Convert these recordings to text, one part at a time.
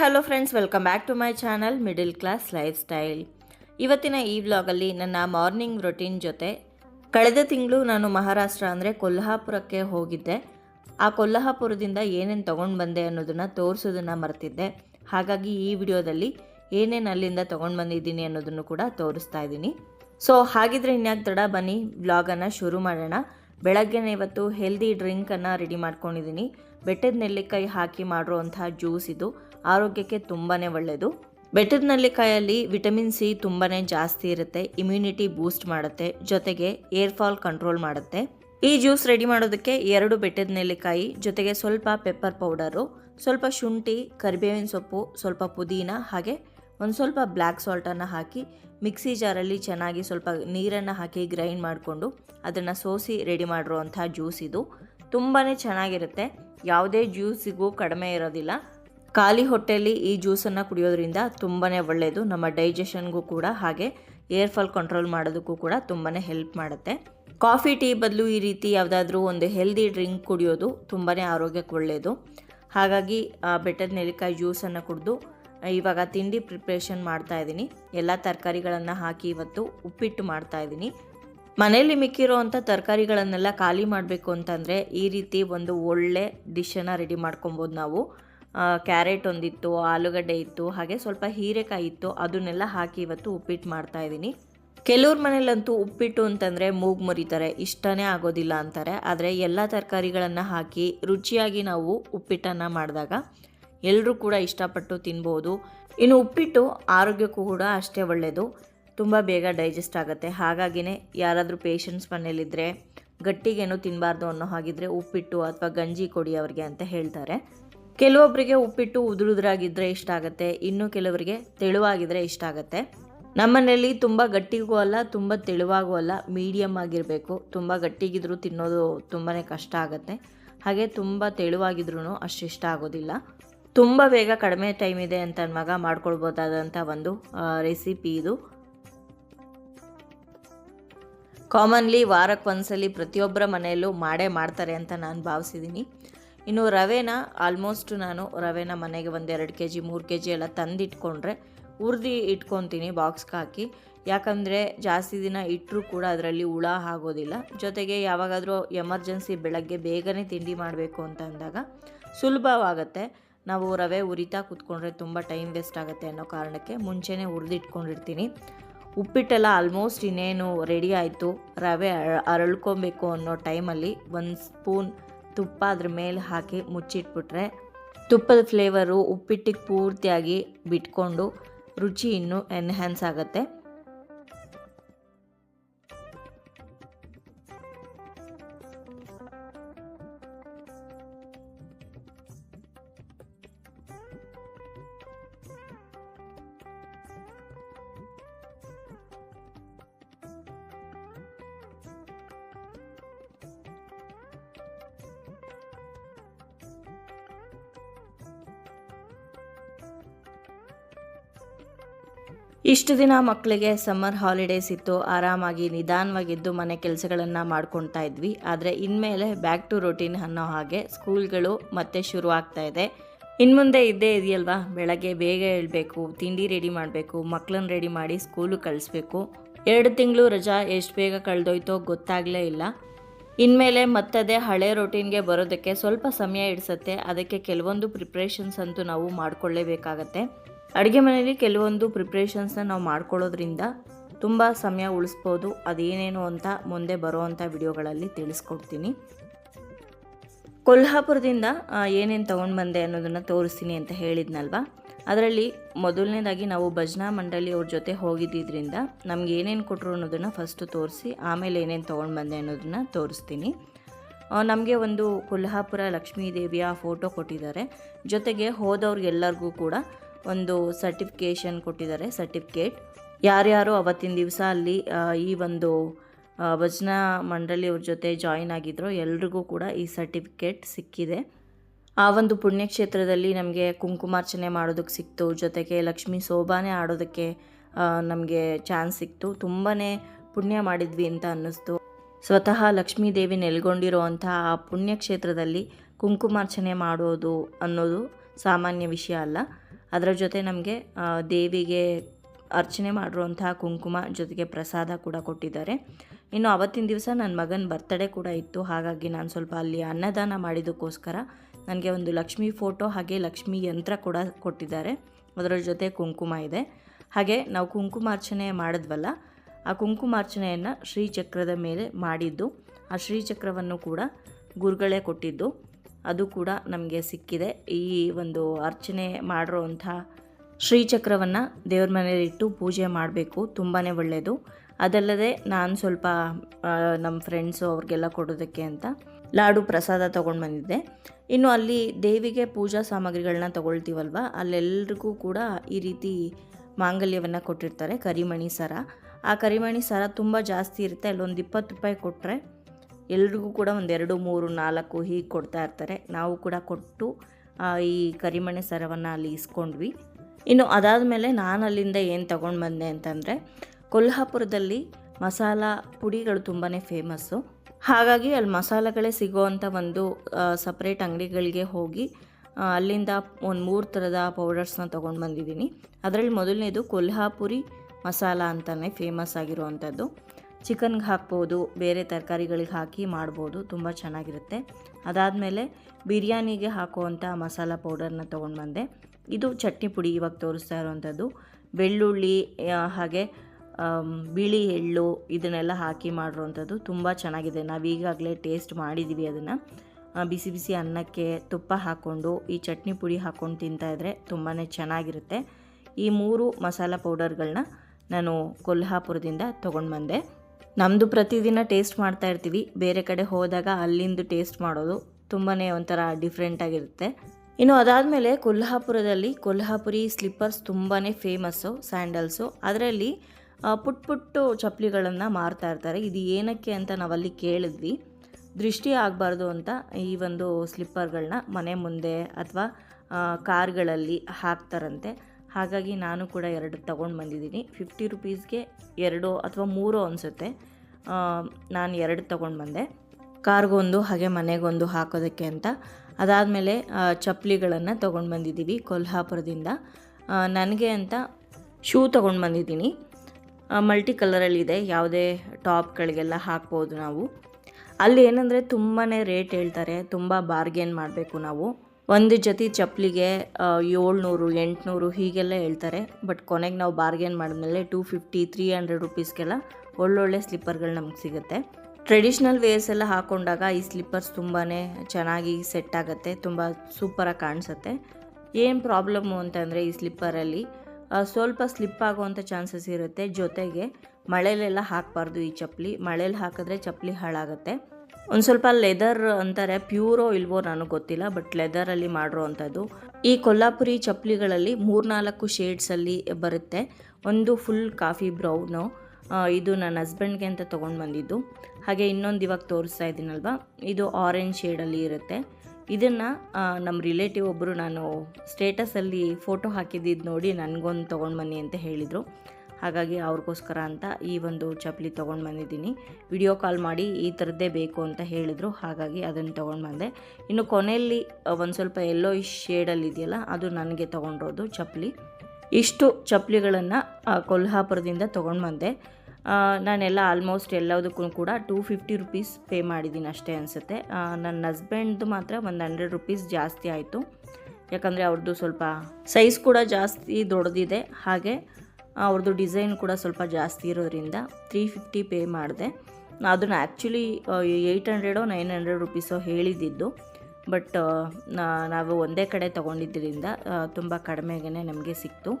Hello friends, welcome back to my channel middle class life style. ಇವತ್ತಿನ ಈ ವ್ಲಾಗಲ್ಲಿ ನನ್ನ ಮಾರ್ನಿಂಗ್ ರೊಟೀನ್ ಜೊತೆ ಕಳೆದ ತಿಂಗಳು ನಾನು ಮಹಾರಾಷ್ಟ್ರ ಅಂದರೆ ಕೊಲ್ಹಾಪುರಕ್ಕೆ ಹೋಗಿದ್ದೆ. ಆ ಕೊಲ್ಹಾಪುರದಿಂದ ಏನೇನು ತೊಗೊಂಡು ಬಂದೆ ಅನ್ನೋದನ್ನು ತೋರಿಸೋದನ್ನು ಮರ್ತಿದ್ದೆ. ಹಾಗಾಗಿ ಈ ವಿಡಿಯೋದಲ್ಲಿ ಏನೇನು ಅಲ್ಲಿಂದ ತೊಗೊಂಡು ಬಂದಿದ್ದೀನಿ ಅನ್ನೋದನ್ನು ಕೂಡ ತೋರಿಸ್ತಾ ಇದ್ದೀನಿ. ಸೊ ಹಾಗಿದ್ರೆ ಇನ್ಯಾಕೆ ತಡ ಬನ್ನಿ, ವ್ಲಾಗನ್ನು ಶುರು ಮಾಡೋಣ. ಬೆಳಗ್ಗೆನೇ ಇವತ್ತು ಹೆಲ್ದಿ ಡ್ರಿಂಕನ್ನು ರೆಡಿ ಮಾಡ್ಕೊಂಡಿದ್ದೀನಿ. ಬೆಟ್ಟದ ನೆಲ್ಲಿಕಾಯಿ ಹಾಕಿ ಮಾಡಿರುವಂತಹ ಜ್ಯೂಸ್ ಇದು. ಆರೋಗ್ಯಕ್ಕೆ ತುಂಬಾ ಒಳ್ಳೆಯದು ಬೆಟ್ಟದ ನೆಲ್ಲಿಕಾಯಲ್ಲಿ ವಿಟಮಿನ್ ಸಿ ತುಂಬಾ ಜಾಸ್ತಿ ಇರುತ್ತೆ ಇಮ್ಯುನಿಟಿ ಬೂಸ್ಟ್ ಮಾಡುತ್ತೆ, ಜೊತೆಗೆ ಏರ್ ಫಾಲ್ ಕಂಟ್ರೋಲ್ ಮಾಡುತ್ತೆ. ಈ ಜ್ಯೂಸ್ ರೆಡಿ ಮಾಡೋದಕ್ಕೆ ಎರಡು ಬೆಟ್ಟದ ನೆಲ್ಲಿಕಾಯಿ, ಜೊತೆಗೆ ಸ್ವಲ್ಪ ಪೆಪ್ಪರ್ ಪೌಡರು ಸ್ವಲ್ಪ ಶುಂಠಿ, ಕರಿಬೇವಿನ ಸೊಪ್ಪು, ಸ್ವಲ್ಪ ಪುದೀನ, ಹಾಗೆ ಒಂದು ಸ್ವಲ್ಪ ಬ್ಲ್ಯಾಕ್ ಸಾಲ್ಟನ್ನು ಹಾಕಿ ಮಿಕ್ಸಿ ಜಾರಲ್ಲಿ ಚೆನ್ನಾಗಿ ಸ್ವಲ್ಪ ನೀರನ್ನು ಹಾಕಿ ಗ್ರೈಂಡ್ ಮಾಡಿಕೊಂಡು ಅದನ್ನು ಸೋಸಿ ರೆಡಿ ಮಾಡಿರುವಂಥ ಜ್ಯೂಸ್ ಇದು. ತುಂಬಾ ಚೆನ್ನಾಗಿರುತ್ತೆ. ಯಾವುದೇ ಜ್ಯೂಸಿಗೂ ಕಡಿಮೆ ಇರೋದಿಲ್ಲ. ಖಾಲಿ ಹೊಟ್ಟೆಯಲ್ಲಿ ಈ ಜ್ಯೂಸನ್ನು ಕುಡಿಯೋದ್ರಿಂದ ತುಂಬಾ ಒಳ್ಳೆಯದು ನಮ್ಮ ಡೈಜೆಷನ್ಗೂ ಕೂಡ ಹಾಗೆ ಏರ್ ಫಾಲ್ ಕಂಟ್ರೋಲ್ ಮಾಡೋದಕ್ಕೂ ಕೂಡ ತುಂಬಾ ಹೆಲ್ಪ್ ಮಾಡುತ್ತೆ. ಕಾಫಿ, ಟೀ ಬದಲು ಈ ರೀತಿ ಯಾವುದಾದ್ರೂ ಒಂದು ಹೆಲ್ದಿ ಡ್ರಿಂಕ್ ಕುಡಿಯೋದು ತುಂಬಾ ಆರೋಗ್ಯಕ್ಕೆ ಒಳ್ಳೆಯದು ಹಾಗಾಗಿ ಬೆಟ್ಟದ ನೆಲ್ಲಿಕಾಯಿ ಜ್ಯೂಸನ್ನು ಕುಡಿದು ಇವಾಗ ತಿಂಡಿ ಪ್ರಿಪ್ರೇಷನ್ ಮಾಡ್ತಾ ಇದ್ದೀನಿ. ಎಲ್ಲ ತರಕಾರಿಗಳನ್ನು ಹಾಕಿ ಇವತ್ತು ಉಪ್ಪಿಟ್ಟು ಮಾಡ್ತಾ ಇದ್ದೀನಿ. ಮನೆಯಲ್ಲಿ ಮಿಕ್ಕಿರೋವಂಥ ತರಕಾರಿಗಳನ್ನೆಲ್ಲ ಖಾಲಿ ಮಾಡಬೇಕು ಅಂತಂದರೆ ಈ ರೀತಿ ಒಂದು ಒಳ್ಳೆ ಡಿಶನ್ನು ರೆಡಿ ಮಾಡ್ಕೊಬೋದು ನಾವು. ಕ್ಯಾರೆಟ್ ಒಂದಿತ್ತು, ಆಲೂಗಡ್ಡೆ ಇತ್ತು, ಹಾಗೆ ಸ್ವಲ್ಪ ಹೀರೆಕಾಯಿ ಇತ್ತು, ಅದನ್ನೆಲ್ಲ ಹಾಕಿ ಇವತ್ತು ಉಪ್ಪಿಟ್ಟು ಮಾಡ್ತಾ ಇದ್ದೀನಿ. ಕೆಲವ್ರ ಮನೇಲಂತೂ ಉಪ್ಪಿಟ್ಟು ಅಂತಂದರೆ ಮೂಗು ಮುರಿತಾರೆ, ಇಷ್ಟನೇ ಆಗೋದಿಲ್ಲ ಅಂತಾರೆ. ಆದರೆ ಎಲ್ಲ ತರಕಾರಿಗಳನ್ನು ಹಾಕಿ ರುಚಿಯಾಗಿ ನಾವು ಉಪ್ಪಿಟ್ಟನ್ನು ಮಾಡಿದಾಗ ಎಲ್ಲರೂ ಕೂಡ ಇಷ್ಟಪಟ್ಟು ತಿನ್ಬೋದು. ಇನ್ನು ಉಪ್ಪಿಟ್ಟು ಆರೋಗ್ಯಕ್ಕೂ ಕೂಡ ಅಷ್ಟೇ ಒಳ್ಳೆಯದು ತುಂಬ ಬೇಗ ಡೈಜೆಸ್ಟ್ ಆಗುತ್ತೆ. ಹಾಗಾಗಿನೇ ಯಾರಾದರೂ ಪೇಷಂಟ್ಸ್ ಮನೇಲಿದ್ದರೆ ಗಟ್ಟಿಗೇನು ತಿನ್ನಬಾರ್ದು ಅನ್ನೋ ಹಾಗಿದ್ರೆ ಉಪ್ಪಿಟ್ಟು ಅಥವಾ ಗಂಜಿ ಕೊಡಿ ಅವರಿಗೆ ಅಂತ ಹೇಳ್ತಾರೆ. ಕೆಲವೊಬ್ಬರಿಗೆ ಉಪ್ಪಿಟ್ಟು ಉದುರುದ್ರಾಗಿದ್ದರೆ ಇಷ್ಟ ಆಗುತ್ತೆ, ಇನ್ನು ಕೆಲವರಿಗೆ ತೆಳುವಾಗಿದ್ದರೆ ಇಷ್ಟ ಆಗುತ್ತೆ. ನಮ್ಮನೇಲಿ ತುಂಬ ಗಟ್ಟಿಗೂ ಅಲ್ಲ, ತುಂಬ ತೆಳುವಾಗೂ ಅಲ್ಲ ಮೀಡಿಯಮ್ ಆಗಿರಬೇಕು. ತುಂಬ ಗಟ್ಟಿಗಿದ್ರೂ ತಿನ್ನೋದು ತುಂಬಾ ಕಷ್ಟ ಆಗುತ್ತೆ. ಹಾಗೆ ತುಂಬ ತೆಳುವಾಗಿದ್ರೂ ಅಷ್ಟು ಇಷ್ಟ ಆಗೋದಿಲ್ಲ. ತುಂಬ ಬೇಗ ಕಡಿಮೆ ಟೈಮ್ ಇದೆ ಅಂತ ಮಗ ಮಾಡ್ಕೊಳ್ಬೋದಾದಂಥ ಒಂದು ರೆಸಿಪಿ ಇದು. ಕಾಮನ್ಲಿ ವಾರಕ್ಕೆ ಒಂದ್ಸಲಿ ಪ್ರತಿಯೊಬ್ಬರ ಮನೆಯಲ್ಲೂ ಮಾಡೇ ಮಾಡ್ತಾರೆ ಅಂತ ನಾನು ಭಾವಿಸಿದ್ದೀನಿ ಇನ್ನು ರವೆನ ಆಲ್ಮೋಸ್ಟ್ ನಾನು ರವೆನ ಮನೆಗೆ ಒಂದು ಎರಡು ಕೆ ಜಿ ಮೂರು ಕೆ ಜಿ ಎಲ್ಲ ತಂದಿಟ್ಕೊಂಡ್ರೆ ಹುರಿದು ಇಟ್ಕೊತೀನಿ ಬಾಕ್ಸ್ಗೆ ಹಾಕಿ. ಯಾಕಂದರೆ ಜಾಸ್ತಿ ದಿನ ಇಟ್ಟರೂ ಕೂಡ ಅದರಲ್ಲಿ ಹುಳ ಆಗೋದಿಲ್ಲ. ಜೊತೆಗೆ ಯಾವಾಗಾದರೂ ಎಮರ್ಜೆನ್ಸಿ ಬೆಳಗ್ಗೆ ಬೇಗನೆ ತಿಂಡಿ ಮಾಡಬೇಕು ಅಂತ ಅಂದಾಗ ಸುಲಭವಾಗತ್ತೆ. ನಾವು ರವೆ ಉರಿತಾ ಕೂತ್ಕೊಂಡ್ರೆ ತುಂಬ ಟೈಮ್ ವೇಸ್ಟ್ ಆಗುತ್ತೆ ಅನ್ನೋ ಕಾರಣಕ್ಕೆ ಮುಂಚೆನೇ ಹುರಿದಿಟ್ಕೊಂಡಿರ್ತೀನಿ ಉಪ್ಪಿಟ್ಟೆಲ್ಲ ಆಲ್ಮೋಸ್ಟ್ ಇನ್ನೇನು ರೆಡಿ ಆಯಿತು. ರವೆ ಅರ- ಅರಳ್ಕೊಬೇಕು ಅನ್ನೋ ಟೈಮಲ್ಲಿ ಒಂದು ಸ್ಪೂನ್ ತುಪ್ಪ ಅದ್ರ ಮೇಲೆ ಹಾಕಿ ಮುಚ್ಚಿಟ್ಬಿಟ್ರೆ ತುಪ್ಪದ ಫ್ಲೇವರು ಉಪ್ಪಿಟ್ಟಿಗೆ ಪೂರ್ತಿಯಾಗಿ ಬಿಟ್ಕೊಂಡು ರುಚಿ ಇನ್ನೂ ಎನ್ಹ್ಯಾನ್ಸ್ ಆಗುತ್ತೆ. ಇಷ್ಟು ದಿನ ಮಕ್ಕಳಿಗೆ ಸಮ್ಮರ್ ಹಾಲಿಡೇಸ್ ಇತ್ತು, ಆರಾಮಾಗಿ ನಿಧಾನವಾಗಿದ್ದು ಮನೆ ಕೆಲಸಗಳನ್ನು ಮಾಡ್ಕೊಳ್ತಾ ಇದ್ವಿ. ಆದರೆ ಇನ್ಮೇಲೆ ಬ್ಯಾಕ್ ಟು ರೊಟೀನ್ ಅನ್ನೋ ಹಾಗೆ ಸ್ಕೂಲ್ಗಳು ಮತ್ತೆ ಶುರು ಆಗ್ತಾ ಇದೆ. ಇನ್ಮುಂದೆ ಇದ್ದೇ ಇದೆಯಲ್ವಾ? ಬೆಳಗ್ಗೆ ಬೇಗ ಏಳಬೇಕು ತಿಂಡಿ ರೆಡಿ ಮಾಡಬೇಕು ಮಕ್ಕಳನ್ನ ರೆಡಿ ಮಾಡಿ ಸ್ಕೂಲು ಕಳಿಸ್ಬೇಕು. ಎರಡು ತಿಂಗಳು ರಜಾ ಎಷ್ಟು ಬೇಗ ಕಳೆದೋಯ್ತೋ ಗೊತ್ತಾಗಲೇ ಇಲ್ಲ. ಇನ್ಮೇಲೆ ಮತ್ತದೇ ಹಳೆ ರೊಟೀನ್ಗೆ ಬರೋದಕ್ಕೆ ಸ್ವಲ್ಪ ಸಮಯ ಹಿಡಿಸುತ್ತೆ ಅದಕ್ಕೆ ಕೆಲವೊಂದು ಪ್ರಿಪ್ರೇಷನ್ಸ್ ಅಂತೂ ನಾವು ಮಾಡ್ಕೊಳ್ಳೇಬೇಕಾಗತ್ತೆ. ಅಡುಗೆ ಮನೆಯಲ್ಲಿ ಕೆಲವೊಂದು ಪ್ರಿಪ್ರೇಷನ್ಸ್ನ ನಾವು ಮಾಡ್ಕೊಳ್ಳೋದ್ರಿಂದ ತುಂಬ ಸಮಯ ಉಳಿಸ್ಬೋದು. ಅದೇನೇನು ಅಂತ ಮುಂದೆ ಬರುವಂಥ ವಿಡಿಯೋಗಳಲ್ಲಿ ತಿಳಿಸ್ಕೊಡ್ತೀನಿ. ಕೊಲ್ಹಾಪುರದಿಂದ ಏನೇನು ತೊಗೊಂಡು ಬಂದೆ ಅನ್ನೋದನ್ನು ತೋರಿಸ್ತೀನಿ ಅಂತ ಹೇಳಿದ್ನಲ್ವ? ಅದರಲ್ಲಿ ಮೊದಲನೇದಾಗಿ ನಾವು ಭಜನಾ ಮಂಡಳಿ ಅವ್ರ ಜೊತೆ ಹೋಗಿದ್ದಿದ್ರಿಂದ ನಮ್ಗೆ ಏನೇನು ಕೊಟ್ಟರು ಅನ್ನೋದನ್ನು ಫಸ್ಟು ತೋರಿಸಿ, ಆಮೇಲೆ ಏನೇನು ತೊಗೊಂಡು ಬಂದೆ ಅನ್ನೋದನ್ನು ತೋರಿಸ್ತೀನಿ. ನಮಗೆ ಒಂದು ಕೊಲ್ಹಾಪುರ ಲಕ್ಷ್ಮೀದೇವಿಯ ಫೋಟೋ ಕೊಟ್ಟಿದ್ದಾರೆ. ಜೊತೆಗೆ ಹೋದವ್ರಿಗೆಲ್ಲರಿಗೂ ಕೂಡ ಒಂದು ಸರ್ಟಿಫಿಕೇಷನ್ ಕೊಟ್ಟಿದ್ದಾರೆ ಸರ್ಟಿಫಿಕೇಟ್ ಯಾರ್ಯಾರು ಅವತ್ತಿನ ದಿವಸ ಅಲ್ಲಿ ಈ ಒಂದು ಭಜನಾ ಮಂಡಳಿಯವ್ರ ಜೊತೆ ಜಾಯಿನ್ ಆಗಿದ್ರೋ ಎಲ್ರಿಗೂ ಕೂಡ ಈ ಸರ್ಟಿಫಿಕೇಟ್ ಸಿಕ್ಕಿದೆ. ಆ ಒಂದು ಪುಣ್ಯಕ್ಷೇತ್ರದಲ್ಲಿ ನಮಗೆ ಕುಂಕುಮಾರ್ಚನೆ ಮಾಡೋದಕ್ಕೆ ಸಿಕ್ತು. ಜೊತೆಗೆ ಲಕ್ಷ್ಮೀ ಶೋಭಾನೆ ಆಡೋದಕ್ಕೆ ನಮಗೆ ಚಾನ್ಸ್ ಸಿಕ್ತು. ತುಂಬಾ ಪುಣ್ಯ ಮಾಡಿದ್ವಿ ಅಂತ ಅನ್ನಿಸ್ತು. ಸ್ವತಃ ಲಕ್ಷ್ಮೀ ದೇವಿ ನೆಲೆಗೊಂಡಿರುವಂಥ ಆ ಪುಣ್ಯಕ್ಷೇತ್ರದಲ್ಲಿ ಕುಂಕುಮಾರ್ಚನೆ ಮಾಡೋದು ಅನ್ನೋದು ಸಾಮಾನ್ಯ ವಿಷಯ ಅಲ್ಲ. ಅದರ ಜೊತೆ ನಮಗೆ ದೇವಿಗೆ ಅರ್ಚನೆ ಮಾಡಿರುವಂತಹ ಕುಂಕುಮ ಜೊತೆಗೆ ಪ್ರಸಾದ ಕೂಡ ಕೊಟ್ಟಿದ್ದಾರೆ. ಇನ್ನು ಅವತ್ತಿನ ದಿವಸ ನನ್ನ ಮಗನ ಬರ್ತಡೇ ಕೂಡ ಇತ್ತು. ಹಾಗಾಗಿ ನಾನು ಸ್ವಲ್ಪ ಅಲ್ಲಿ ಅನ್ನದಾನ ಮಾಡಿದ್ದಕ್ಕೋಸ್ಕರ ನನಗೆ ಒಂದು ಲಕ್ಷ್ಮಿ ಫೋಟೋ ಹಾಗೆ ಲಕ್ಷ್ಮಿ ಯಂತ್ರ ಕೂಡ ಕೊಟ್ಟಿದ್ದಾರೆ. ಅದರ ಜೊತೆ ಕುಂಕುಮ ಇದೆ. ಹಾಗೆ ನಾವು ಕುಂಕುಮಾರ್ಚನೆ ಮಾಡಿದ್ವಲ್ಲ, ಆ ಕುಂಕುಮಾರ್ಚನೆಯನ್ನು ಶ್ರೀಚಕ್ರದ ಮೇಲೆ ಮಾಡಿದ್ದು. ಆ ಶ್ರೀಚಕ್ರವನ್ನು ಕೂಡ ಗುರುಗಳೇ ಕೊಟ್ಟಿದ್ದು. ಅದು ಕೂಡ ನಮಗೆ ಸಿಕ್ಕಿದೆ. ಈ ಒಂದು ಅರ್ಚನೆ ಮಾಡಿರೋವಂಥ ಶ್ರೀಚಕ್ರವನ್ನು ದೇವ್ರ ಮನೇಲಿ ಇಟ್ಟು ಪೂಜೆ ಮಾಡಬೇಕು ತುಂಬಾ ಒಳ್ಳೆಯದು ಅದಲ್ಲದೆ ನಾನು ಸ್ವಲ್ಪ ನಮ್ಮ ಫ್ರೆಂಡ್ಸು ಅವ್ರಿಗೆಲ್ಲ ಕೊಡೋದಕ್ಕೆ ಅಂತ ಲಾಡು ಪ್ರಸಾದ ತೊಗೊಂಡು ಬಂದಿದ್ದೆ. ಇನ್ನು ಅಲ್ಲಿ ದೇವಿಗೆ ಪೂಜಾ ಸಾಮಗ್ರಿಗಳನ್ನ ತೊಗೊಳ್ತೀವಲ್ವ? ಅಲ್ಲೆಲ್ರಿಗೂ ಕೂಡ ಈ ರೀತಿ ಮಾಂಗಲ್ಯವನ್ನು ಕೊಟ್ಟಿರ್ತಾರೆ ಕರಿಮಣಿ ಸರ. ಆ ಕರಿಮಣಿ ಸರ ತುಂಬ ಜಾಸ್ತಿ ಇರುತ್ತೆ. ಅಲ್ಲೊಂದು ಇಪ್ಪತ್ತು ರೂಪಾಯಿ ಕೊಟ್ಟರೆ ಎಲ್ರಿಗೂ ಕೂಡ ಒಂದೆರಡು, ಮೂರು, ನಾಲ್ಕು ಹೀಗೆ ಕೊಡ್ತಾ ಇರ್ತಾರೆ. ನಾವು ಕೂಡ ಕೊಟ್ಟು ಈ ಕರಿಮಣೆ ಸರವನ್ನು ಅಲ್ಲಿ ಇಸ್ಕೊಂಡ್ವಿ. ಇನ್ನು ಅದಾದ ಮೇಲೆ ನಾನು ಅಲ್ಲಿಂದ ಏನು ತೊಗೊಂಡು ಬಂದೆ ಅಂತಂದರೆ, ಕೊಲ್ಹಾಪುರದಲ್ಲಿ ಮಸಾಲ ಪುಡಿಗಳು ತುಂಬಾ ಫೇಮಸ್ಸು. ಹಾಗಾಗಿ ಅಲ್ಲಿ ಮಸಾಲೆಗಳೇ ಸಿಗೋವಂಥ ಒಂದು ಸಪ್ರೇಟ್ ಅಂಗಡಿಗಳಿಗೆ ಹೋಗಿ ಅಲ್ಲಿಂದ ಒಂದು ಮೂರು ಥರದ ಪೌಡರ್ಸ್ನ ತೊಗೊಂಡು ಬಂದಿದ್ದೀನಿ. ಅದರಲ್ಲಿ ಮೊದಲನೇದು ಕೊಲ್ಹಾಪುರಿ ಮಸಾಲ ಅಂತಲೇ ಫೇಮಸ್ ಆಗಿರುವಂಥದ್ದು. ಚಿಕನ್ಗೆ ಹಾಕ್ಬೋದು, ಬೇರೆ ತರಕಾರಿಗಳಿಗೆ ಹಾಕಿ ಮಾಡ್ಬೋದು, ತುಂಬ ಚೆನ್ನಾಗಿರುತ್ತೆ. ಅದಾದಮೇಲೆ ಬಿರಿಯಾನಿಗೆ ಹಾಕುವಂಥ ಮಸಾಲ ಪೌಡರ್ನ ತೊಗೊಂಡು ಬಂದೆ ಇದು ಚಟ್ನಿ ಪುಡಿ ಇವಾಗ ತೋರಿಸ್ತಾ ಇರುವಂಥದ್ದು ಬೆಳ್ಳುಳ್ಳಿ ಹಾಗೆ ಬಿಳಿ ಎಳ್ಳು ಇದನ್ನೆಲ್ಲ ಹಾಕಿ ಮಾಡಿರೋವಂಥದ್ದು ತುಂಬ ಚೆನ್ನಾಗಿದೆ. ನಾವು ಈಗಾಗಲೇ ಟೇಸ್ಟ್ ಮಾಡಿದ್ದೀವಿ ಅದನ್ನು. ಬಿಸಿ ಬಿಸಿ ಅನ್ನಕ್ಕೆ ತುಪ್ಪ ಹಾಕ್ಕೊಂಡು, ಈ ಚಟ್ನಿ ಪುಡಿ ಹಾಕ್ಕೊಂಡು ತಿಂತಾಯಿದ್ರೆ ತುಂಬಾ ಚೆನ್ನಾಗಿರುತ್ತೆ. ಈ ಮೂರು ಮಸಾಲ ಪೌಡರ್ಗಳನ್ನ ನಾನು ಕೊಲ್ಹಾಪುರದಿಂದ ತೊಗೊಂಡು ಬಂದೆ ನಮ್ಮದು ಪ್ರತಿದಿನ ಟೇಸ್ಟ್ ಮಾಡ್ತಾ ಇರ್ತೀವಿ. ಬೇರೆ ಕಡೆ ಹೋದಾಗ ಅಲ್ಲಿಂದು ಟೇಸ್ಟ್ ಮಾಡೋದು ತುಂಬಾ ಒಂಥರ ಡಿಫ್ರೆಂಟ್ ಆಗಿರುತ್ತೆ. ಇನ್ನು ಅದಾದಮೇಲೆ ಕೊಲ್ಹಾಪುರದಲ್ಲಿ ಕೊಲ್ಹಾಪುರಿ ಸ್ಲಿಪ್ಪರ್ಸ್ ತುಂಬಾ ಫೇಮಸ್ಸು ಸ್ಯಾಂಡಲ್ಸು ಅದರಲ್ಲಿ ಪುಟ್ ಪುಟ್ಟು ಚಪ್ಪಲಿಗಳನ್ನು ಮಾರ್ತಾ ಇರ್ತಾರೆ. ಇದು ಏನಕ್ಕೆ ಅಂತ ನಾವಲ್ಲಿ ಕೇಳಿದ್ವಿ. ದೃಷ್ಟಿ ಆಗಬಾರ್ದು ಅಂತ ಈ ಒಂದು ಸ್ಲಿಪ್ಪರ್ಗಳನ್ನ ಮನೆ ಮುಂದೆ ಅಥವಾ ಕಾರ್ಗಳಲ್ಲಿ ಹಾಕ್ತಾರಂತೆ. ಹಾಗಾಗಿ ನಾನು ಕೂಡ ಎರಡು ತಗೊಂಡು ಬಂದಿದ್ದೀನಿ. ಫಿಫ್ಟಿ ರುಪೀಸ್ಗೆ ಎರಡು ಅಥವಾ ಮೂರು ಅನಿಸುತ್ತೆ. ನಾನು ಎರಡು ತೊಗೊಂಡು ಬಂದೆ. ಕಾರ್ಗೊಂದು ಹಾಗೆ ಮನೆಗೊಂದು ಹಾಕೋದಕ್ಕೆ ಅಂತ. ಅದಾದಮೇಲೆ ಚಪ್ಪಲಿಗಳನ್ನು ತೊಗೊಂಡು ಬಂದಿದ್ದೀವಿ ಕೊಲ್ಹಾಪುರದಿಂದ. ನನಗೆ ಅಂತ ಶೂ ತೊಗೊಂಡು ಬಂದಿದ್ದೀನಿ. ಮಲ್ಟಿ ಕಲರಲ್ಲಿದೆ ಯಾವುದೇ ಟಾಪ್ಗಳಿಗೆಲ್ಲ ಹಾಕ್ಬೋದು ನಾವು. ಅಲ್ಲಿ ಏನಂದರೆ ತುಂಬಾ ರೇಟ್ ಹೇಳ್ತಾರೆ. ತುಂಬ ಬಾರ್ಗೇನ್ ಮಾಡಬೇಕು ನಾವು. ಒಂದು ಜೊತೆ ಚಪ್ಪಲಿಗೆ ಏಳ್ನೂರು, ಎಂಟುನೂರು ಹೀಗೆಲ್ಲ ಹೇಳ್ತಾರೆ. ಬಟ್ ಕೊನೆಗೆ ನಾವು ಬಾರ್ಗೇನ್ ಮಾಡಿದ್ಮೇಲೆ ಟೂ ಫಿಫ್ಟಿ ತ್ರೀ ಹಂಡ್ರೆಡ್ ರುಪೀಸ್ಗೆಲ್ಲ ಒಳ್ಳೊಳ್ಳೆ ಸ್ಲಿಪ್ಪರ್ಗಳು ನಮ್ಗೆ ಸಿಗುತ್ತೆ. ಟ್ರೆಡಿಷ್ನಲ್ ವೇರ್ಸ್ ಎಲ್ಲ ಹಾಕೊಂಡಾಗ ಈ ಸ್ಲಿಪ್ಪರ್ಸ್ ತುಂಬಾ ಚೆನ್ನಾಗಿ ಸೆಟ್ ಆಗುತ್ತೆ, ತುಂಬ ಸೂಪರಾಗಿ ಕಾಣಿಸುತ್ತೆ. ಏನು ಪ್ರಾಬ್ಲಮ್ಮು ಅಂತಂದರೆ ಈ ಸ್ಲಿಪ್ಪರಲ್ಲಿ ಸ್ವಲ್ಪ ಸ್ಲಿಪ್ ಆಗುವಂಥ ಚಾನ್ಸಸ್ ಇರುತ್ತೆ ಜೊತೆಗೆ ಮಳೆಲೆಲ್ಲ ಹಾಕಬಾರ್ದು ಈ ಚಪ್ಪಲಿ. ಮಳೇಲಿ ಹಾಕಿದ್ರೆ ಚಪ್ಪಲಿ ಹಾಳಾಗುತ್ತೆ. ಒಂದು ಸ್ವಲ್ಪ ಲೆದರ್ ಅಂತಾರೆ, ಪ್ಯೂರೋ ಇಲ್ವೋ ನನಗೆ ಗೊತ್ತಿಲ್ಲ ಬಟ್ ಲೆದರಲ್ಲಿ ಮಾಡಿರೋ ಅಂಥದ್ದು. ಈ ಕೊಲ್ಲಾಪುರಿ ಚಪ್ಪಲಿಗಳಲ್ಲಿ ಮೂರ್ನಾಲ್ಕು ಶೇಡ್ಸಲ್ಲಿ ಬರುತ್ತೆ. ಒಂದು ಫುಲ್ ಕಾಫಿ ಬ್ರೌನು ಇದು ನನ್ನ ಹಸ್ಬೆಂಡ್ಗೆ ಅಂತ ತೊಗೊಂಡು ಬಂದಿದ್ದು. ಹಾಗೆ ಇನ್ನೊಂದು ಇವಾಗ ತೋರಿಸ್ತಾ ಇದ್ದೀನಲ್ವಾ ಇದು ಆರೆಂಜ್ ಶೇಡಲ್ಲಿ ಇರುತ್ತೆ. ಇದನ್ನು ನಮ್ಮ ರಿಲೇಟಿವ್ ಒಬ್ಬರು ನಾನು ಸ್ಟೇಟಸಲ್ಲಿ ಫೋಟೋ ಹಾಕಿದ್ದಿದ್ದು ನೋಡಿ ನನಗೊಂದು ತೊಗೊಂಡು ಬನ್ನಿ ಅಂತ ಹೇಳಿದರು. ಹಾಗಾಗಿ ಅವ್ರಿಗೋಸ್ಕರ ಅಂತ ಈ ಒಂದು ಚಪ್ಪಲಿ ತೊಗೊಂಡು ಬಂದಿದ್ದೀನಿ. ವಿಡಿಯೋ ಕಾಲ್ ಮಾಡಿ ಈ ಥರದ್ದೇ ಬೇಕು ಅಂತ ಹೇಳಿದರು. ಹಾಗಾಗಿ ಅದನ್ನು ತೊಗೊಂಡು ಬಂದೆ. ಇನ್ನು ಕೊನೆಯಲ್ಲಿ ಒಂದು ಸ್ವಲ್ಪ ಎಲ್ಲೋ ಶೇಡಲ್ಲಿ ಇದೆಯಲ್ಲ, ಅದು ನನಗೆ ತೊಗೊಂಡಿರೋದು ಚಪ್ಪಲಿ. ಇಷ್ಟು ಚಪ್ಪಲಿಗಳನ್ನು ಕೊಲ್ಹಾಪುರದಿಂದ ತೊಗೊಂಡು ಬಂದೆ. ನಾನೆಲ್ಲ ಆಲ್ಮೋಸ್ಟ್ ಎಲ್ಲದಕ್ಕೂ ಕೂಡ ಟೂ ಫಿಫ್ಟಿ ರುಪೀಸ್ ಪೇ ಮಾಡಿದ್ದೀನಿ ಅಷ್ಟೇ ಅನಿಸುತ್ತೆ. ನನ್ನ ಹಸ್ಬೆಂಡ್ದು ಮಾತ್ರ ಒಂದು ಹಂಡ್ರೆಡ್ ರುಪೀಸ್ ಜಾಸ್ತಿ ಆಯಿತು. ಯಾಕಂದರೆ ಅವ್ರದ್ದು ಸ್ವಲ್ಪ ಸೈಜ್ ಕೂಡ ಜಾಸ್ತಿ ದೊಡ್ಡದಿದೆ. ಹಾಗೆ ಅವ್ರದ್ದು ಡಿಸೈನ್ ಕೂಡ ಸ್ವಲ್ಪ ಜಾಸ್ತಿ ಇರೋದ್ರಿಂದ ತ್ರೀ ಫಿಫ್ಟಿ ಪೇ ಮಾಡಿದೆ. ಅದನ್ನು ಆ್ಯಕ್ಚುಲಿ ಏಯ್ಟ್ ಹಂಡ್ರೆಡೋ ನೈನ್ ಹಂಡ್ರೆಡ್ ರುಪೀಸೋ ಹೇಳಿದ್ದಿದ್ದು. ಬಟ್ ನಾವು ಒಂದೇ ಕಡೆ ತೊಗೊಂಡಿದ್ದರಿಂದ ತುಂಬ ಕಡಿಮೆಗೆ ನಮಗೆ ಸಿಕ್ತು.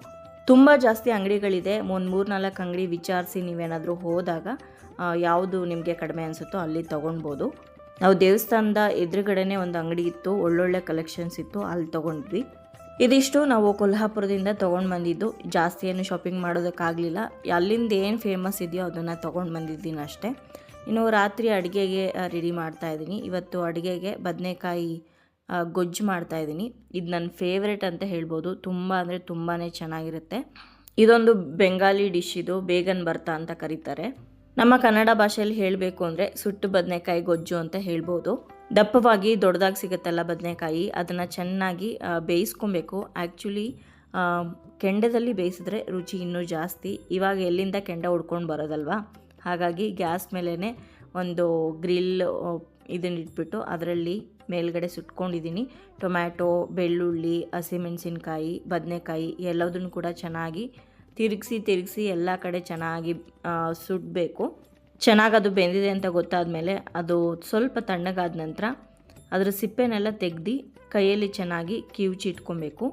ತುಂಬ ಜಾಸ್ತಿ ಅಂಗಡಿಗಳಿದೆ. ಒಂದು ಮೂರು ನಾಲ್ಕು ಅಂಗಡಿ ವಿಚಾರಿಸಿ ನೀವೇನಾದರೂ ಹೋದಾಗ ಯಾವುದು ನಿಮಗೆ ಕಡಿಮೆ ಅನಿಸುತ್ತೋ ಅಲ್ಲಿ ತೊಗೊಳ್ಬೋದು ನಾವು ದೇವಸ್ಥಾನದ ಎದುರುಗಡೆನೇ ಒಂದು ಅಂಗಡಿ ಇತ್ತು, ಒಳ್ಳೊಳ್ಳೆ ಕಲೆಕ್ಷನ್ಸ್ ಇತ್ತು, ಅಲ್ಲಿ ತೊಗೊಂಡ್ವಿ. ಇದಿಷ್ಟು ನಾವು ಕೊಲ್ಹಾಪುರದಿಂದ ತೊಗೊಂಡು ಬಂದಿದ್ದು. ಜಾಸ್ತಿ ಏನು ಶಾಪಿಂಗ್ ಮಾಡೋದಕ್ಕಾಗಲಿಲ್ಲ. ಅಲ್ಲಿಂದ ಏನು ಫೇಮಸ್ ಇದೆಯೋ ಅದನ್ನು ತೊಗೊಂಡು ಬಂದಿದ್ದೀನಿ ಅಷ್ಟೇ. ಇನ್ನು ರಾತ್ರಿ ಅಡುಗೆಗೆ ರೆಡಿ ಮಾಡ್ತಾ ಇದ್ದೀನಿ. ಇವತ್ತು ಅಡುಗೆಗೆ ಬದನೆಕಾಯಿ ಗೊಜ್ಜು ಮಾಡ್ತಾ ಇದ್ದೀನಿ. ಇದು ನನ್ನ ಫೇವ್ರೆಟ್ ಅಂತ ಹೇಳ್ಬೋದು. ತುಂಬ ಅಂದರೆ ತುಂಬಾ ಚೆನ್ನಾಗಿರುತ್ತೆ. ಇದೊಂದು ಬೆಂಗಾಲಿ ಡಿಶ್ ಇದು. ಬೇಗನ್ ಬರ್ತಾ ಅಂತ ಕರೀತಾರೆ. ನಮ್ಮ ಕನ್ನಡ ಭಾಷೆಯಲ್ಲಿ ಹೇಳಬೇಕು ಅಂದರೆ ಸುಟ್ಟು ಬದನೆಕಾಯಿ, ಗೊಜ್ಜು ಅಂತ ಹೇಳ್ಬೋದು. ದಪ್ಪವಾಗಿ ದೊಡ್ಡದಾಗಿ ಸಿಗುತ್ತಲ್ಲ ಬದನೆಕಾಯಿ, ಅದನ್ನು ಚೆನ್ನಾಗಿ ಬೇಯಿಸ್ಕೊಬೇಕು. ಆ್ಯಕ್ಚುಲಿ ಕೆಂಡದಲ್ಲಿ ಬೇಯಿಸಿದ್ರೆ ರುಚಿ ಇನ್ನೂ ಜಾಸ್ತಿ. ಇವಾಗ ಎಲ್ಲಿಂದ ಕೆಂಡ ಉಡ್ಕೊಂಡು ಬರೋದಲ್ವಾ? ಹಾಗಾಗಿ ಗ್ಯಾಸ್ ಮೇಲೇ ಒಂದು ಗ್ರಿಲ್ ಇದನ್ನ ಇಟ್ಬಿಟ್ಟು ಅದರಲ್ಲಿ ಮೇಲ್ಗಡೆ ಸುಟ್ಕೊಂಡಿದ್ದೀನಿ ಟೊಮ್ಯಾಟೊ, ಬೆಳ್ಳುಳ್ಳಿ, ಹಸಿಮೆಣಸಿನ್ಕಾಯಿ, ಬದನೆಕಾಯಿ ಎಲ್ಲದನ್ನು ಕೂಡ ಚೆನ್ನಾಗಿ ತಿರುಗಿಸಿ ತಿರುಗಿಸಿ ಎಲ್ಲ ಕಡೆ ಚೆನ್ನಾಗಿ ಸುಡಬೇಕು ಚೆನ್ನಾಗಿ ಅದು ಬೆಂದಿದೆ ಅಂತ ಗೊತ್ತಾದ ಮೇಲೆ ಅದು ಸ್ವಲ್ಪ ತಣ್ಣಗಾದ ನಂತರ ಅದರ ಸಿಪ್ಪೆನೆಲ್ಲ ತೆಗ್ದು ಕೈಯಲ್ಲಿ ಚೆನ್ನಾಗಿ ಕಿವುಚಿ ಇಟ್ಕೊಬೇಕು.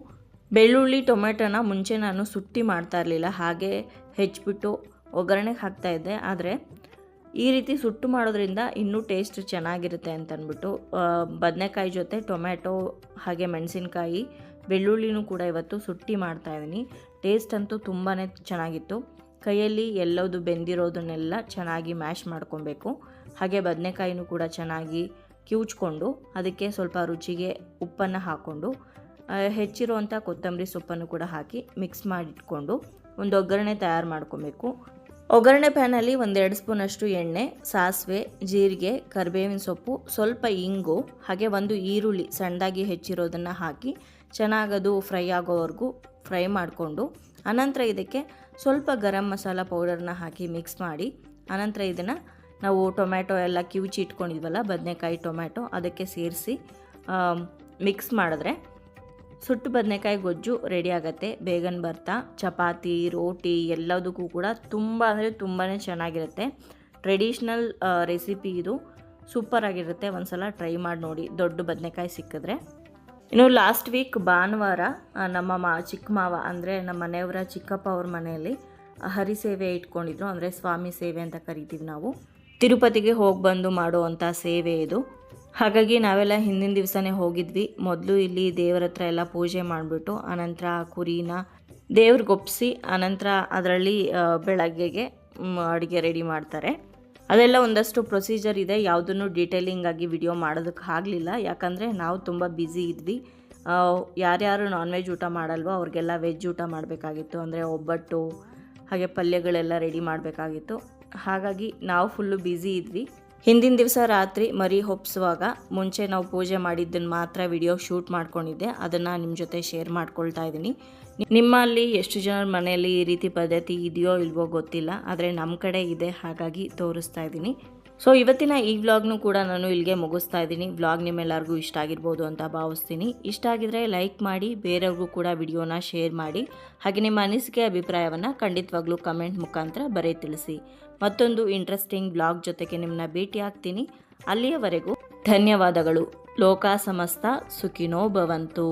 ಬೆಳ್ಳುಳ್ಳಿ ಟೊಮೆಟೊನ ಮುಂಚೆ ನಾನು ಸುಟ್ಟಿ ಮಾಡ್ತಾ ಇರಲಿಲ್ಲ, ಹಾಗೆ ಹೆಚ್ಚಿಬಿಟ್ಟು ಒಗ್ಗರಣೆಗೆ ಹಾಕ್ತಾ ಇದ್ದೆ. ಆದರೆ ಈ ರೀತಿ ಸುಟ್ಟು ಮಾಡೋದ್ರಿಂದ ಇನ್ನೂ ಟೇಸ್ಟ್ ಚೆನ್ನಾಗಿರುತ್ತೆ ಅಂತ ಬದನೆಕಾಯಿ ಜೊತೆ ಟೊಮ್ಯಾಟೊ, ಹಾಗೆ ಮೆಣಸಿನ್ಕಾಯಿ, ಬೆಳ್ಳುಳ್ಳಿನೂ ಕೂಡ ಇವತ್ತು ಸುಟ್ಟಿ ಮಾಡ್ತಾ ಇದ್ದೀನಿ ಟೇಸ್ಟ್ ಅಂತೂ ತುಂಬಾ ಚೆನ್ನಾಗಿತ್ತು. ಕೈಯಲ್ಲಿ ಎಲ್ಲದು ಬೆಂದಿರೋದನ್ನೆಲ್ಲ ಚೆನ್ನಾಗಿ ಮ್ಯಾಶ್ ಮಾಡ್ಕೊಬೇಕು. ಹಾಗೆ ಬದನೆಕಾಯಿನೂ ಕೂಡ ಚೆನ್ನಾಗಿ ಕಿವುಚ್ಕೊಂಡು ಅದಕ್ಕೆ ಸ್ವಲ್ಪ ರುಚಿಗೆ ಉಪ್ಪನ್ನು ಹಾಕ್ಕೊಂಡು ಹೆಚ್ಚಿರುವಂಥ ಕೊತ್ತಂಬರಿ ಸೊಪ್ಪನ್ನು ಕೂಡ ಹಾಕಿ ಮಿಕ್ಸ್ ಮಾಡಿಟ್ಕೊಂಡು ಒಂದು ಒಗ್ಗರಣೆ ತಯಾರು ಮಾಡ್ಕೊಬೇಕು. ಒಗ್ಗರಣೆ ಪ್ಯಾನಲ್ಲಿ ಒಂದೆರಡು ಸ್ಪೂನಷ್ಟು ಎಣ್ಣೆ, ಸಾಸಿವೆ, ಜೀರಿಗೆ, ಕರಿಬೇವಿನ ಸೊಪ್ಪು, ಸ್ವಲ್ಪ ಇಂಗು, ಹಾಗೆ ಒಂದು ಈರುಳ್ಳಿ ಸಣ್ಣದಾಗಿ ಹೆಚ್ಚಿರೋದನ್ನು ಹಾಕಿ ಚೆನ್ನಾಗದು ಫ್ರೈ ಆಗೋವರೆಗೂ ಫ್ರೈ ಮಾಡಿಕೊಂಡು ಅನಂತರ ಇದಕ್ಕೆ ಸ್ವಲ್ಪ ಗರಂ ಮಸಾಲ ಪೌಡರ್ನ ಹಾಕಿ ಮಿಕ್ಸ್ ಮಾಡಿ, ಆನಂತರ ಇದನ್ನು ನಾವು ಟೊಮ್ಯಾಟೊ ಎಲ್ಲ ಕಿವುಚಿ ಇಟ್ಕೊಂಡಿದ್ವಲ್ಲ, ಬದನೆಕಾಯಿ ಟೊಮ್ಯಾಟೊ ಅದಕ್ಕೆ ಸೇರಿಸಿ ಮಿಕ್ಸ್ ಮಾಡಿದ್ರೆ ಸುಟ್ಟು ಬದನೆಕಾಯಿ ಗೊಜ್ಜು ರೆಡಿ ಆಗುತ್ತೆ, ಬೇಗನ್ ಬರ್ತಾ, ಚಪಾತಿ, ರೋಟಿ ಎಲ್ಲದಕ್ಕೂ ಕೂಡ ತುಂಬ, ಅಂದರೆ ತುಂಬಾ ಚೆನ್ನಾಗಿರುತ್ತೆ. ಟ್ರೆಡಿಷ್ನಲ್ ರೆಸಿಪಿ ಇದು ಸೂಪರ್ ಆಗಿರುತ್ತೆ, ಒಂದ್ಸಲ ಟ್ರೈ ಮಾಡಿ ನೋಡಿ, ದೊಡ್ಡ ಬದನೆಕಾಯಿ ಸಿಕ್ಕಿದ್ರೆ. ಇನ್ನು ಲಾಸ್ಟ್ ವೀಕ್ ಭಾನುವಾರ ನಮ್ಮ ಮಾ, ಚಿಕ್ಕ ಮಾವ ಅಂದರೆ ನಮ್ಮ ಮನೆಯವರ ಚಿಕ್ಕಪ್ಪ ಅವ್ರ ಮನೆಯಲ್ಲಿ ಹರಿಸೇವೆ ಇಟ್ಕೊಂಡಿದ್ರು. ಅಂದರೆ ಸ್ವಾಮಿ ಸೇವೆ ಅಂತ ಕರಿತೀವಿ ನಾವು. ತಿರುಪತಿಗೆ ಹೋಗಿ ಬಂದು ಮಾಡುವಂಥ ಸೇವೆ ಇದು. ಹಾಗಾಗಿ ನಾವೆಲ್ಲ ಹಿಂದಿನ ದಿವಸನೇ ಹೋಗಿದ್ವಿ. ಮೊದಲು ಇಲ್ಲಿ ದೇವರ ಹತ್ರ ಎಲ್ಲ ಪೂಜೆ ಮಾಡಿಬಿಟ್ಟು ಆನಂತರ ಕುರಿನ ದೇವ್ರಿಗೊಪ್ಪಿಸಿ ಆನಂತರ ಅದರಲ್ಲಿ ಬೆಳಗ್ಗೆಗೆ ಅಡುಗೆ ರೆಡಿ ಮಾಡ್ತಾರೆ. ಅದೆಲ್ಲ ಒಂದಷ್ಟು ಪ್ರೊಸೀಜರ್ ಇದೆ. ಯಾವುದನ್ನು ಡೀಟೇಲಿಂಗ್ ಆಗಿ ವಿಡಿಯೋ ಮಾಡೋದಕ್ಕೆ ಆಗಲಿಲ್ಲ. ಯಾಕಂದರೆ ನಾವು ತುಂಬ ಬ್ಯುಸಿ ಇದ್ವಿ. ಯಾರ್ಯಾರು ನಾನ್ ವೆಜ್ ಊಟ ಮಾಡಲ್ವೋ ಅವ್ರಿಗೆಲ್ಲ ವೆಜ್ ಊಟ ಮಾಡಬೇಕಾಗಿತ್ತು. ಅಂದರೆ ಒಬ್ಬಟ್ಟು, ಹಾಗೆ ಪಲ್ಯಗಳೆಲ್ಲ ರೆಡಿ ಮಾಡಬೇಕಾಗಿತ್ತು. ಹಾಗಾಗಿ ನಾವು ಫುಲ್ಲು ಬ್ಯುಸಿ ಇದ್ವಿ. ಹಿಂದಿನ ದಿವಸ ರಾತ್ರಿ ಮರಿ ಹೊಪ್ಸುವಾಗ ಮುಂಚೆ ನಾವು ಪೂಜೆ ಮಾಡಿದ್ದನ್ನು ಮಾತ್ರ ವಿಡಿಯೋ ಶೂಟ್ ಮಾಡ್ಕೊಂಡಿದ್ದೆ. ಅದನ್ನು ನಿಮ್ಮ ಜೊತೆ ಶೇರ್ ಮಾಡ್ಕೊಳ್ತಾ ಇದ್ದೀನಿ. ನಿಮ್ಮಲ್ಲಿ ಎಷ್ಟು ಜನರ ಮನೆಯಲ್ಲಿ ಈ ರೀತಿ ಪದ್ಧತಿ ಇದೆಯೋ ಇಲ್ವೋ ಗೊತ್ತಿಲ್ಲ, ಆದರೆ ನಮ್ಮ ಕಡೆ ಇದೆ, ಹಾಗಾಗಿ ತೋರಿಸ್ತಾ ಇದ್ದೀನಿ. ಸೊ ಇವತ್ತಿನ ಈ ವ್ಲಾಗ್ನು ಕೂಡ ನಾನು ಇಲ್ಲಿಗೆ ಮುಗಿಸ್ತಾ ಇದ್ದೀನಿ. ವ್ಲಾಗ್ ನಿಮ್ಮೆಲ್ಲರಿಗೂ ಇಷ್ಟ ಆಗಿರ್ಬೋದು ಅಂತ ಭಾವಿಸ್ತೀನಿ. ಇಷ್ಟ ಆಗಿದ್ರೆ ಲೈಕ್ ಮಾಡಿ, ಬೇರೆಯವ್ರಿಗೂ ಕೂಡ ವಿಡಿಯೋನ ಶೇರ್ ಮಾಡಿ. ಹಾಗೆ ನಿಮ್ಮ ಅನಿಸಿಕೆ, ಅಭಿಪ್ರಾಯವನ್ನು ಖಂಡಿತವಾಗ್ಲೂ ಕಮೆಂಟ್ ಮುಖಾಂತರ ಬರೀ ತಿಳಿಸಿ. ಮತ್ತೊಂದು ಇಂಟ್ರೆಸ್ಟಿಂಗ್ ಬ್ಲಾಗ್ ಜೊತೆಗೆ ನಿಮ್ಮನ್ನ ಭೇಟಿ ಆಗ್ತೀನಿ. ಅಲ್ಲಿಯವರೆಗೂ ಧನ್ಯವಾದಗಳು. ಲೋಕ ಸಮಸ್ತ, ಸುಖಿನೋ ಭವಂತು.